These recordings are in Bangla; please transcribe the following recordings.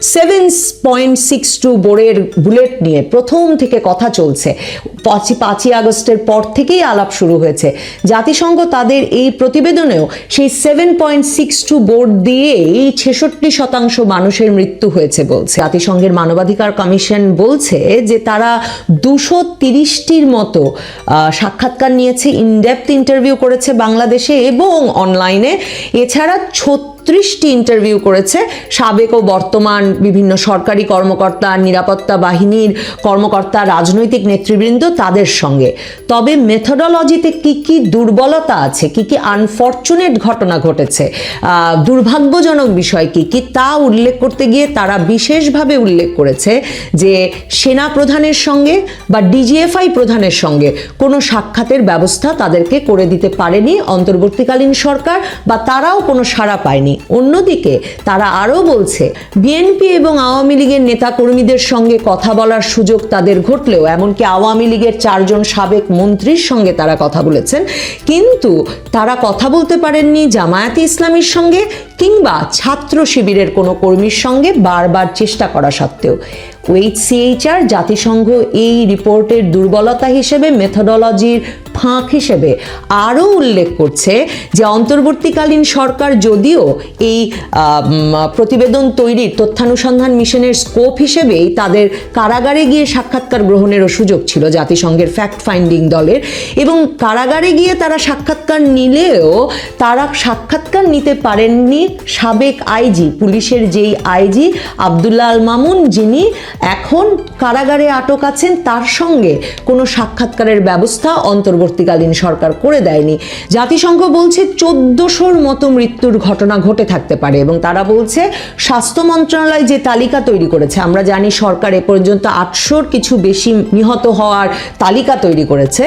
সেভেন পয়েন্ট সিক্স টু বোর্ডের বুলেট নিয়ে প্রথম থেকে কথা চলছে। পাঁচই পাঁচই আগস্টের পর থেকেই আলাপ শুরু হয়েছে। জাতিসংঘ তাদের এই প্রতিবেদনেও সেই seven point six two bore দিয়েই ছেষট্টি শতাংশ মানুষের মৃত্যু হয়েছে বলছে। জাতিসংঘের মানবাধিকার কমিশন বলছে যে তারা দুশো তিরিশটির মতো সাক্ষাৎকার নিয়েছে ইনডেপথ ইন্টারভিউ করেছে বাংলাদেশে এবং অনলাইনে এছাড়া ছত্রিশটি ইন্টারভিউ করেছে সাবেক ও বর্তমান বিভিন্ন সরকারি কর্মকর্তা, নিরাপত্তা বাহিনীর কর্মকর্তা, রাজনৈতিক নেতৃবৃন্দ তাদের সঙ্গে। তবে মেথোডোলজিতে কি কি দুর্বলতা আছে, কি কি আনফর্চুনেট ঘটনা ঘটেছে দুর্ভাগ্যজনক বিষয় কি কি, তা উল্লেখ করতে গিয়ে তারা বিশেষভাবে উল্লেখ করেছে যে সেনা প্রধানের সঙ্গে বা ডিজিএফআই প্রধানের সঙ্গে কোনো সাক্ষাতের ব্যবস্থা তাদেরকে করে দিতে পারেনি অন্তর্বর্তীকালীন সরকার বা তারাও কোনো সাড়া পায়নি। অন্যদিকে তারা আরও বলছে বিএনপি এবং আওয়ামী লীগের নেতাকর্মীদের সঙ্গে কথা বলার সুযোগ তাদের ঘটলেও, এমনকি আওয়ামী লীগের চারজন সাবেক মন্ত্রীর সঙ্গে তারা কথা বলেছেন। কিন্তু তারা কথা বলতে পারেননি জামায়াতে ইসলামীর সঙ্গে কিংবা ছাত্র শিবিরের কোনো কর্মীর সঙ্গে বারবার চেষ্টা করা সত্ত্বেও। ওয়েইচসিএইচআর জাতিসংঘ এই রিপোর্টের দুর্বলতা হিসেবে মেথোডোলজির ফাঁক হিসেবে আরও উল্লেখ করছে যে অন্তর্বর্তীকালীন সরকার যদিও এই প্রতিবেদন তৈরির তথ্যানুসন্ধান মিশনের স্কোপ হিসেবেই তাদের কারাগারে গিয়ে সাক্ষাৎকার গ্রহণেরও সুযোগ ছিল জাতিসংঘের ফ্যাক্ট ফাইন্ডিং দলের এবং কারাগারে গিয়ে তারা সাক্ষাৎকার নিলেও তারা সাক্ষাৎকার নিতে পারেননি সাবেক আইজি, পুলিশের যেই আইজি আবদুল্লাহ আল মামুন, যিনি এখন কারাগারে আটক আছেন, তার সঙ্গে কোনো সাক্ষাৎকারের ব্যবস্থা অন্তর্বর্তীকালীন সরকার করে দেয়নি। জাতিসংঘ বলছে চোদ্দশোর মতো মৃত্যুর ঘটনা ঘটে থাকতে পারে এবং তারা বলছে স্বাস্থ্য মন্ত্রণালয় যে তালিকা তৈরি করেছে, আমরা জানি সরকার এ পর্যন্ত আটশোর কিছু বেশি নিহত হওয়ার তালিকা তৈরি করেছে।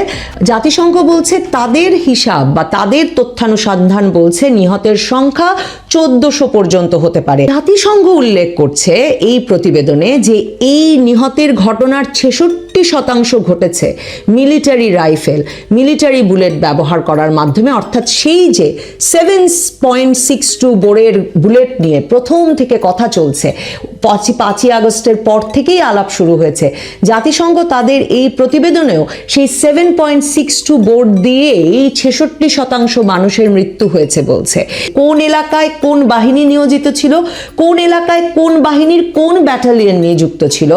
জাতিসংঘ বলছে তাদের হিসাব বা তাদের তথ্যানুসন্ধান বলছে নিহতের সংখ্যা চোদ্দশো পর্যন্ত হতে পারে। জাতিসংঘ উল্লেখ করছে এই প্রতিবেদনে যে এই নিহতের ঘটনার ছেষট্টি শতাংশ ঘটেছে মিলিটারি রাইফেল, মিলিটারি বুলেট ব্যবহার করার মাধ্যমে। অর্থাৎ সেই যে সেভেন পয়েন্ট সিক্স টু বোর্ডের বুলেট নিয়ে প্রথম থেকে কথা চলছে, পাঁচই পাঁচই আগস্টের পর থেকেই আলাপ শুরু হয়েছে। জাতিসংঘ তাদের এই প্রতিবেদনেও সেই seven point six two bore দিয়েই ছেষট্টি শতাংশ মানুষের মৃত্যু হয়েছে বলছে। কোন এলাকায় কোন বাহিনী নিয়োজিত ছিল, কোন এলাকায় কোন বাহিনীর কোন ব্যাটালিয়ন নিযুক্ত ছিল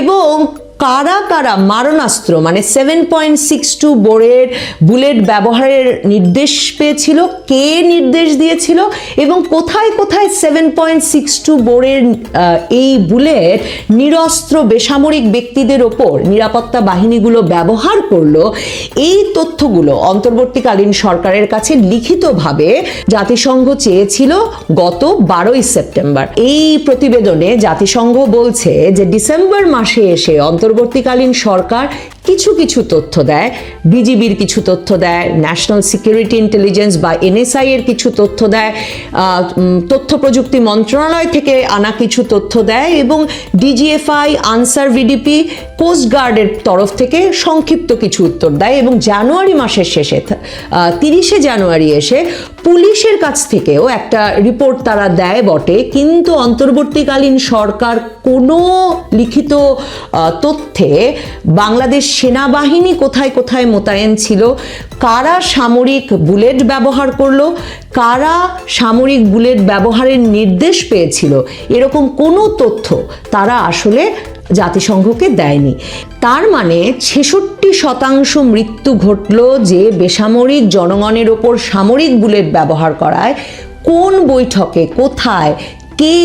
এবং কারা কারা মারণাস্ত্র মানে সেভেন পয়েন্ট সিক্স টু বোর্ডের বুলেট ব্যবহারের নির্দেশ পেয়েছিল, কে নির্দেশ দিয়েছিল এবং কোথায় কোথায় সেভেন পয়েন্ট সিক্স টু বোর্ডের এই বুলেট নিরস্ত্র বেসামরিক ব্যক্তিদের ওপর নিরাপত্তা বাহিনীগুলো ব্যবহার করল, এই তথ্যগুলো অন্তর্বর্তীকালীন সরকারের কাছে লিখিতভাবে জাতিসংঘ চেয়েছিল গত বারোই সেপ্টেম্বর। এই প্রতিবেদনে জাতিসংঘ বলছে যে ডিসেম্বর মাসে এসে অন্তর্বর্তীকালীন সরকার কিছু কিছু তথ্য দেয়, বিজিবির কিছু তথ্য দেয় ন্যাশনাল সিকিউরিটি ইন্টেলিজেন্স বা এনএসআই এর কিছু তথ্য দেয় তথ্য প্রযুক্তি মন্ত্রণালয় থেকে আনা কিছু তথ্য দেয় এবং ডিজিএফআই আনসার ভিডিপি কোস্টগার্ডের তরফ থেকে সংক্ষিপ্ত কিছু উত্তর দেয় এবং জানুয়ারি মাসের শেষে তিরিশে জানুয়ারি এসে পুলিশের কাছ থেকেও একটা রিপোর্ট তারা দেয় বটে, কিন্তু অন্তর্বর্তীকালীন সরকার কোনো লিখিত তথ্যে বাংলাদেশ সেনাবাহিনী কোথায় কোথায় মোতায়েন ছিল? কারা সামরিক বুলেট ব্যবহার করল? কারা সামরিক বুলেট ব্যবহারের নির্দেশ পেয়েছিল? এরকম কোনো তথ্য তারা আসলে জাতিসংঘকে দেয়নি। তার মানে ছেষট্টি শতাংশ মৃত্যু ঘটল যে বেসামরিক জনগণের ওপর সামরিক বুলেট ব্যবহার করায়। কোন বৈঠকে, কোথায় কে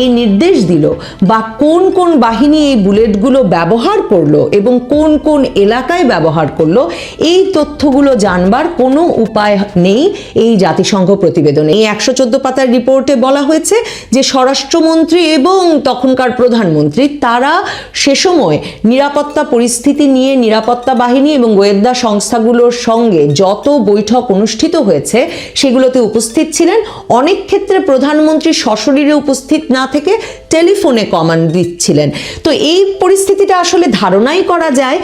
এই নির্দেশ দিল? বা কোন কোন বাহিনী এই বুলেটগুলো ব্যবহার করল? এবং কোন কোন এলাকায় ব্যবহার করল? এই তথ্যগুলো জানবার কোনো উপায় নেই এই জাতিসংঘ প্রতিবেদনে। এই একশো চোদ্দ পাতার রিপোর্টে বলা হয়েছে যে স্বরাষ্ট্রমন্ত্রী এবং তখনকার প্রধানমন্ত্রী, তারা সে সময় নিরাপত্তা পরিস্থিতি নিয়ে নিরাপত্তা বাহিনী এবং গোয়েন্দা সংস্থাগুলোর সঙ্গে যত বৈঠক অনুষ্ঠিত হয়েছে, সেগুলোতে উপস্থিত ছিলেন। অনেক ক্ষেত্রে প্রধানমন্ত্রী সশরীরে উপস্থিত না থেকে টেলিফোনে কমান্ড দিচ্ছিলেন। তো এই পরিস্থিতিটা আসলে ধারণাই করা যায়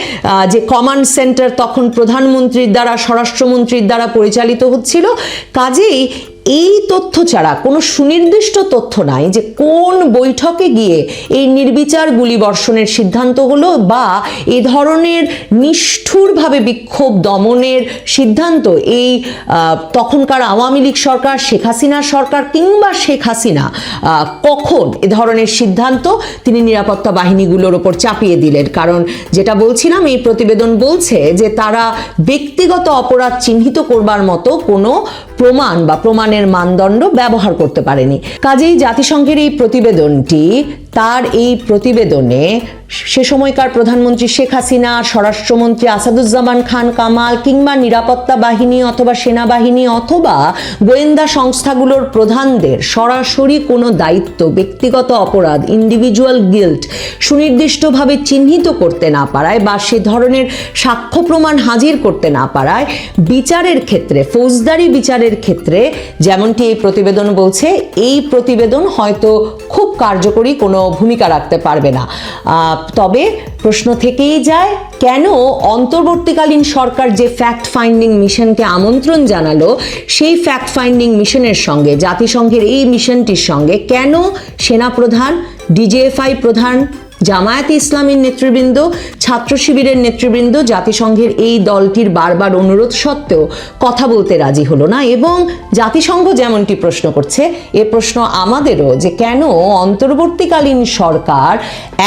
যে কমান্ড সেন্টার তখন প্রধানমন্ত্রীর দ্বারা, স্বরাষ্ট্রমন্ত্রীর দ্বারা পরিচালিত হচ্ছিল। কাজেই এই তথ্য ছাড়া কোনো সুনির্দিষ্ট তথ্য নাই যে কোন বৈঠকে গিয়ে এই নির্বিচার গুলিবর্ষণের সিদ্ধান্ত হলো বা এ ধরনের নিষ্ঠুরভাবে বিক্ষোভ দমনের সিদ্ধান্ত এই তখনকার আওয়ামী লীগ সরকার, শেখ হাসিনার সরকার কিংবা শেখ হাসিনা কখন এ ধরনের সিদ্ধান্ত তিনি নিরাপত্তা বাহিনীগুলোর ওপর চাপিয়ে দিলেন? কারণ যেটা বলছিলাম, এই প্রতিবেদন বলছে যে তারা ব্যক্তিগত অপরাধ চিহ্নিত করবার মতো কোনো প্রমাণ বা প্রমাণের মানদণ্ড ব্যবহার করতে পারেনি। কাজেই জাতিসংঘের এই প্রতিবেদনটি তার এই প্রতিবেদনে সে সময়কার প্রধানমন্ত্রী শেখ হাসিনা, স্বরাষ্ট্রমন্ত্রী আসাদুজ্জামান খান কামাল কিংবা নিরাপত্তা বাহিনী অথবা সেনাবাহিনী অথবা গোয়েন্দা সংস্থাগুলোর প্রধানদের সরাসরি কোনো দায়িত্ব, ব্যক্তিগত অপরাধ ইন্ডিভিজুয়াল গিল্ট সুনির্দিষ্টভাবে চিহ্নিত করতে না পারায় বা সে ধরনের সাক্ষ্য প্রমাণ হাজির করতে না পারায় বিচারের ক্ষেত্রে, ফৌজদারি বিচারের ক্ষেত্রে যেমনটি এই প্রতিবেদন বলছে, এই প্রতিবেদন হয়তো খুব কার্যকরী কোনো ভূমিকা রাখতে পারবে না। তবে প্রশ্ন থেকেই যায়, কেন অন্তর্বর্তীকালীন সরকার যে ফ্যাক্ট ফাইন্ডিং মিশনকে আমন্ত্রণ জানালো, সেই ফ্যাক্ট ফাইন্ডিং মিশনের সঙ্গে, জাতিসংঘের এই মিশনটির সঙ্গে, কেন সেনাপ্রধান ডিজিএফআই প্রধান জামায়াতে ইসলামীর নেতৃবৃন্দ, ছাত্র শিবিরের নেতৃবৃন্দ, জাতিসংঘের এই দলটির বারবার অনুরোধ সত্ত্বেও কথা বলতে রাজি হলো না এবং জাতিসংঘ যেমনটি প্রশ্ন করছে, এ প্রশ্ন আমাদেরও যে কেন অন্তর্বর্তীকালীন সরকার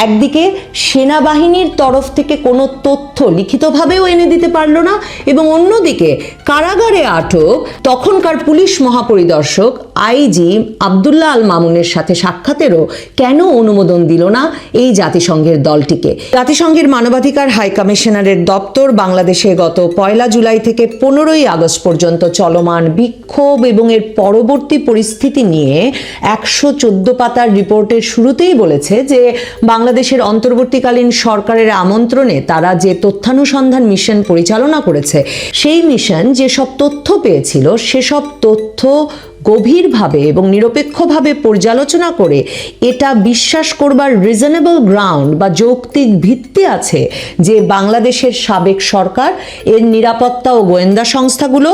একদিকে সেনাবাহিনীর তরফ থেকে কোনো তথ্য লিখিতভাবেও এনে দিতে পারল না এবং অন্যদিকে কারাগারে আটক তখনকার পুলিশ মহাপরিদর্শক আইজি আবদুল্লাহ আল মামুনের সাথে সাক্ষাতেরও কেন অনুমোদন দিল না, এই জাতিসংঘের দলটিকে। জাতিসংঘের মানবাধিকার হাই কমিশনারের দপ্তর বাংলাদেশে গত পয়লা জুলাই থেকে পনেরোই আগস্ট পর্যন্ত চলমান বিক্ষোভ এবং এর পরবর্তী পরিস্থিতি নিয়ে একশো চোদ্দ পাতার রিপোর্টের শুরুতেই বলেছে যে বাংলাদেশের অন্তর্বর্তীকালীন সরকারের আমন্ত্রণে তারা যে তথ্যানুসন্ধান মিশন পরিচালনা করেছে, সেই মিশন যেসব তথ্য পেয়েছিল, সেসব তথ্য গভীরভাবে এবং নিরপেক্ষভাবে পর্যালোচনা করে এটা বিশ্বাস করবার রিজনেবল গ্রাউন্ড বা যৌক্তিক ভিত্তি আছে যে বাংলাদেশের সাবেক সরকার, এর নিরাপত্তা ও গোয়েন্দা সংস্থাগুলো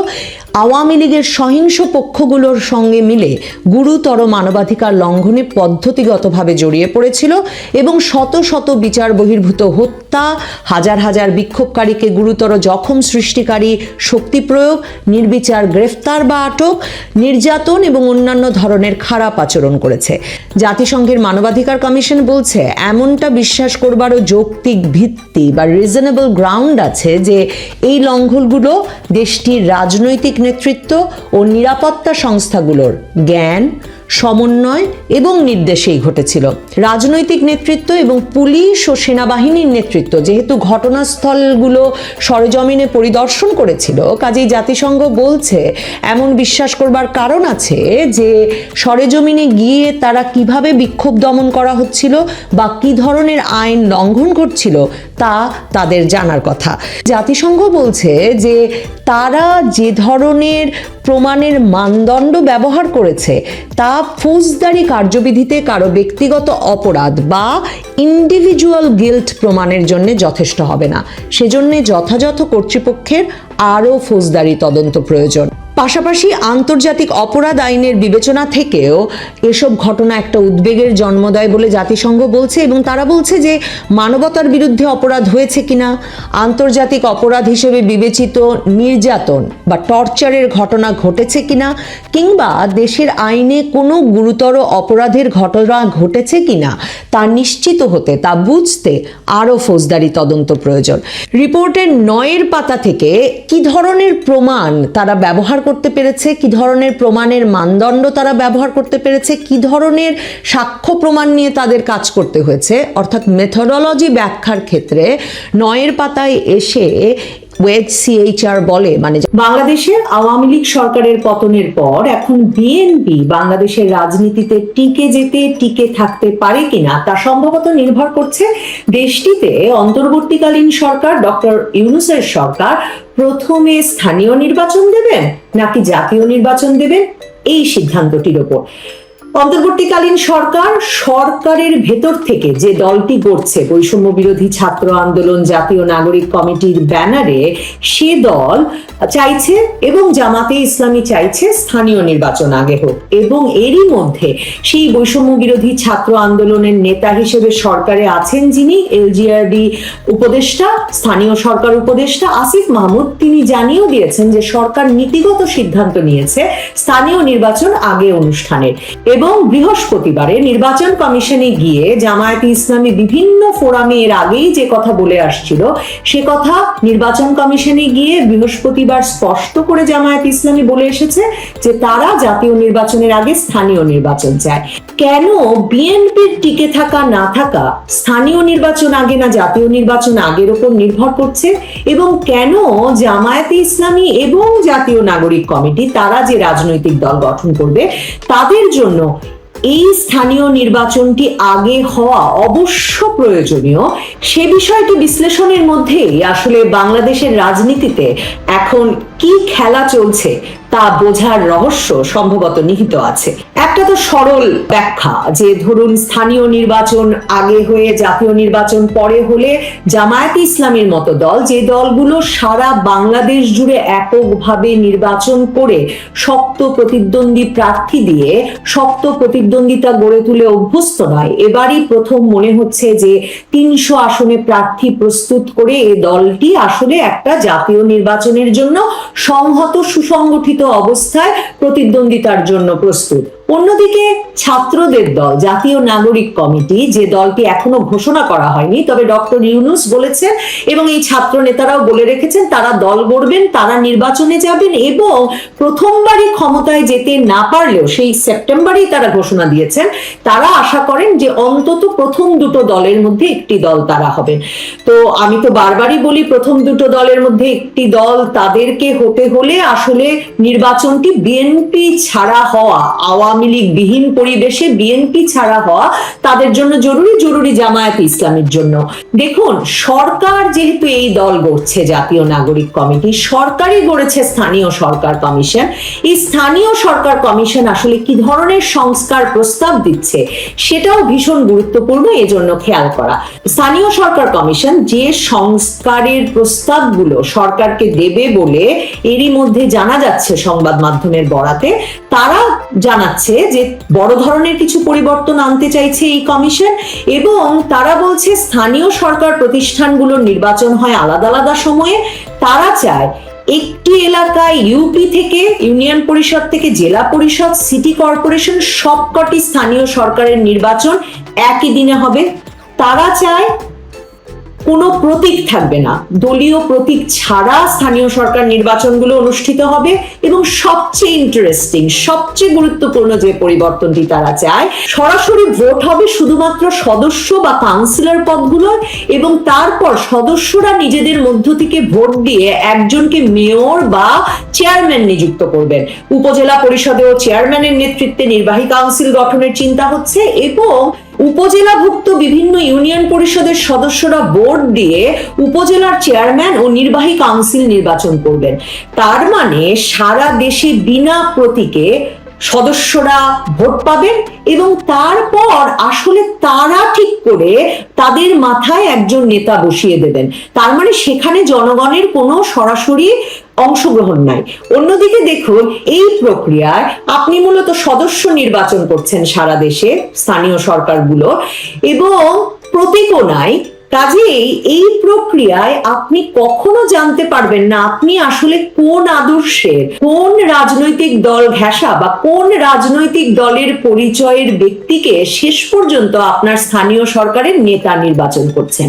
আওয়ামী লীগের সহিংস পক্ষগুলোর সঙ্গে মিলে গুরুতর মানবাধিকার লঙ্ঘনে পদ্ধতিগতভাবে জড়িয়ে পড়েছিল এবং শত শত বিচার বহির্ভূত হত্যা, হাজার হাজার বিক্ষোভকারীকে গুরুতর জখম সৃষ্টিকারী শক্তি প্রয়োগ, নির্বিচার গ্রেফতার বা আটক, নির্যাতন এবং অন্যান্য ধরনের খারাপ আচরণ করেছে। জাতিসংঘের মানবাধিকার কমিশন বলছে, এমনটা বিশ্বাস করবারও যৌক্তিক ভিত্তি বা রিজনেবল গ্রাউন্ড আছে যে এই লঙ্ঘনগুলো দেশটির রাজনৈতিক নেতৃত্ব ও নিরাপত্তা সংস্থাগুলোর জ্ঞান সমন্বয় এবং নির্দেশেই ঘটেছিল। রাজনৈতিক নেতৃত্ব এবং পুলিশ ও সেনাবাহিনীর নেতৃত্ব যেহেতু ঘটনাস্থলগুলো সরেজমিনে পরিদর্শন করেছিল, কাজেই জাতিসংঘ বলছে, এমন বিশ্বাস করবার কারণ আছে যে সরেজমিনে গিয়ে তারা কীভাবে বিক্ষোভ দমন করা হচ্ছিল বা কি ধরনের আইন লঙ্ঘন ঘটছিল তা তাদের জানার কথা। জাতিসংঘ বলছে যে তারা যে ধরনের প্রমাণের মানদণ্ড ব্যবহার করেছে, তা ফৌজদারি কার্যবিধিতে কারও ব্যক্তিগত অপরাধ বা ইন্ডিভিজুয়াল গিল্ট প্রমাণের জন্য যথেষ্ট হবে না। সেজন্য যথাযথ কর্তৃপক্ষের আরও ফৌজদারি তদন্ত প্রয়োজন। পাশাপাশি আন্তর্জাতিক অপরাধ আইনের বিবেচনা থেকেও এসব ঘটনা একটা উদ্বেগের জন্ম দেয় বলে জাতিসংঘ বলছে এবং তারা বলছে যে মানবতার বিরুদ্ধে অপরাধ হয়েছে কিনা। আন্তর্জাতিক অপরাধ হিসেবে বিবেচিত নির্যাতন বা টর্চারের ঘটনা ঘটেছে কিনা কিংবা দেশের আইনে কোনো গুরুতর অপরাধের ঘটনা ঘটেছে কিনা তা নিশ্চিত হতে, তা বুঝতে আরও ফৌজদারি তদন্ত প্রয়োজন। রিপোর্টের নয়ের পাতা থেকে কি ধরনের প্রমাণ তারা ব্যবহার করতে পেরেছে? কি ধরনের প্রমাণের মানদণ্ড তারা ব্যবহার করতে পেরেছে? কি ধরনের সাক্ষ্য প্রমাণ নিয়ে তাদের কাজ করতে হয়েছে? অর্থাৎ মেথোডোলজি ব্যাখ্যার ক্ষেত্রে নয়ের পাতায় এসে ওয়েজ সিএইচআর বলে মানে বাংলাদেশের আওয়ামী লীগ সরকারের পতনের পর এখন বিএনপি বাংলাদেশের রাজনীতিতে টিকে যেতে, টিকে থাকতে পারে কিনা তা সম্ভবত নির্ভর করছে দেশটিতে অন্তর্বর্তীকালীন সরকার ডক্টর ইউনুসের সরকার প্রথমে স্থানীয় নির্বাচন দেবেন নাকি জাতীয় নির্বাচন দেবেন? এই সিদ্ধান্তটির ওপর। অন্তর্বর্তীকালীন সরকার, সরকারের ভেতর থেকে যে দলটি গড়ছে বৈষম্য বিরোধী ছাত্র আন্দোলন জাতীয় নাগরিক কমিটির ব্যানারে, সে দল চাইছে এবং জামাতে ইসলামী চাইছে স্থানীয় নির্বাচন আগে হোক। এবং এরই মধ্যে সেই বৈষম্য বিরোধী ছাত্র আন্দোলনের নেতা হিসেবে সরকারে আছেন যিনি এলজিআরডি উপদেষ্টা, স্থানীয় সরকার উপদেষ্টা আসিফ মাহমুদ। তিনি জানিয়েও দিয়েছেন যে সরকার নীতিগত সিদ্ধান্ত নিয়েছে স্থানীয় নির্বাচন আগে অনুষ্ঠানের। এবং বৃহস্পতিবারে নির্বাচন কমিশনে গিয়ে জামায়াতে ইসলামী বিভিন্ন ফোরামে এর আগেই যে কথা বলে আসছিল, সে কথা নির্বাচন কমিশনে গিয়ে বৃহস্পতিবার স্পষ্ট করে জামায়াত ইসলামী বলে এসেছে যে তারা জাতীয় নির্বাচনের আগে স্থানীয় নির্বাচন চায়। কেন বিএনপির টিকে থাকা, না থাকা, স্থানীয় নির্বাচন আগে না জাতীয় নির্বাচন আগের উপর নির্ভর করছে? এবং কেন জামায়াতে ইসলামী এবং জাতীয় নাগরিক কমিটি, তারা যে রাজনৈতিক দল গঠন করবে, তাদের জন্য এই স্থানীয় নির্বাচনটি আগে হওয়া অবশ্য প্রয়োজনীয়। সে বিষয়টি বিশ্লেষণের মধ্যেই আসলে বাংলাদেশের রাজনীতিতে এখন কি খেলা চলছে তা বোঝার রহস্য সম্ভবত নিহিত আছে। একটা তো সরল ব্যাখ্যা যে ধরুন স্থানীয় নির্বাচন আগে হয়ে, জাতীয় নির্বাচন পরে হলে জামায়াত ইসলামের মতো দল, যে দলগুলো সারা বাংলাদেশ জুড়ে এককভাবে নির্বাচন করে শক্ত প্রতিদ্বন্দ্বী প্রার্থী দিয়ে শক্ত প্রতিদ্বন্দ্বিতা গড়ে তুলে অভ্যস্ত নয়, এবারই প্রথম মনে হচ্ছে যে তিনশো আসনে প্রার্থী প্রস্তুত করে এ দলটি আসলে একটা জাতীয় নির্বাচনের জন্য সংহত, সুসংগঠিত অবস্থায় প্রতিদ্বন্দ্বিতার জন্য প্রস্তুত। অন্যদিকে ছাত্রদের দল, জাতীয় নাগরিক কমিটি, যে দলটি এখনও ঘোষণা করা হয়নি, তবে ডক্টর ইউনুস বলেছেন এবং এই ছাত্র নেতারাও বলে রেখেছেন, তারা দল গড়বেন, তারা নির্বাচনে যাবেন এবং প্রথমবারই ক্ষমতায় যেতে না পারলেও সেই সেপ্টেম্বরেই তারা ঘোষণা দিয়েছেন, তারা আশা করেন যে অন্তত প্রথম দুটো দলের মধ্যে একটি দল তারা হবেন। তো আমি তো বারবারই বলি, প্রথম দুটো দলের মধ্যে একটি দল তাদেরকে হতে হলে আসলে নির্বাচনটি বিএনপি ছাড়া হওয়া, আওয়ামী লীগ বিহীন পরিবেশে বিএনপি ছাড়া হওয়া তাদের জন্য জরুরি জরুরি জামায়াত ইসলামের জন্য। দেখুন, সরকার যেহেতু এই দল গড়ছে, জাতীয় নাগরিক কমিটি, সরকারই গড়েছে স্থানীয় সরকার কমিশন। এই স্থানীয় সরকার কমিশন আসলে কি ধরনের সংস্কার প্রস্তাব দিচ্ছে, সেটাও ভীষণ গুরুত্বপূর্ণ, এজন্য খেয়াল করা। স্থানীয় সরকার কমিশন যে সংস্কারের প্রস্তাবগুলো সরকারকে দেবে বলে এরই মধ্যে জানা যাচ্ছে সংবাদ মাধ্যমের বরাতে তারা জানাচ্ছে যে বড় ধরনের কিছু পরিবর্তন আনতে চাইছে এই কমিশন এবং তারা বলছে স্থানীয় সরকার প্রতিষ্ঠানগুলোর নির্বাচন হয় আলাদা আলাদা সময়ে। তারা চায় একটি এলাকায় ইউপি থেকে ইউনিয়ন পরিষদ থেকে, জেলা পরিষদ সিটি কর্পোরেশন সবকটি স্থানীয় সরকারের নির্বাচন একই দিনে হবে। তারা চায় কোনো প্রতীক থাকবে না। দলীয় প্রতীক ছাড়া স্থানীয় সরকার নির্বাচনগুলো অনুষ্ঠিত হবে এবং সবচেয়ে ইন্টারেস্টিং সবচেয়ে গুরুত্বপূর্ণ যে পরিবর্তনটি তারা চায়, সরাসরি ভোট হবে শুধুমাত্র সদস্য বা কাউন্সিলর পদগুলো এবং তারপর সদস্যরা নিজেদের মধ্য থেকে ভোট দিয়ে একজনকে মেয়র বা চেয়ারম্যান নিযুক্ত করবেন। উপজেলা পরিষদেও চেয়ারম্যানের নেতৃত্বে নির্বাহী কাউন্সিল গঠনের চিন্তা হচ্ছে এবং উপজেলাভুক্ত বিভিন্ন ইউনিয়ন পরিষদের সদস্যরা ভোট দিয়ে উপজেলার চেয়ারম্যান ও নির্বাহী কাউন্সিল নির্বাচন করবেন। তার মানে সারা দেশে বিনা প্রতীকে সদস্যরা ভোট পাবেন এবং তারপর আসলে তারা ঠিক করে তাদের মাথায় একজন নেতা বসিয়ে দেবেন। তার মানে সেখানে জনগণের কোনো সরাসরি অংশগ্রহণ নাই। অন্যদিকে দেখুন, এই প্রক্রিয়ায় আপনি মূলত সদস্য নির্বাচন করছেন সারা দেশে, স্থানীয় সরকারগুলো, এবং প্রতীকও নাই। কাজেই এই প্রক্রিয়ায় আপনি কখনো জানতে পারবেন না আপনি আসলে কোন আদর্শের, কোন রাজনৈতিক দল ঘেঁষা বা কোন রাজনৈতিক দলের পরিচয়ের ব্যক্তিকে শেষ পর্যন্ত আপনার স্থানীয় সরকারের নেতা নির্বাচন করছেন।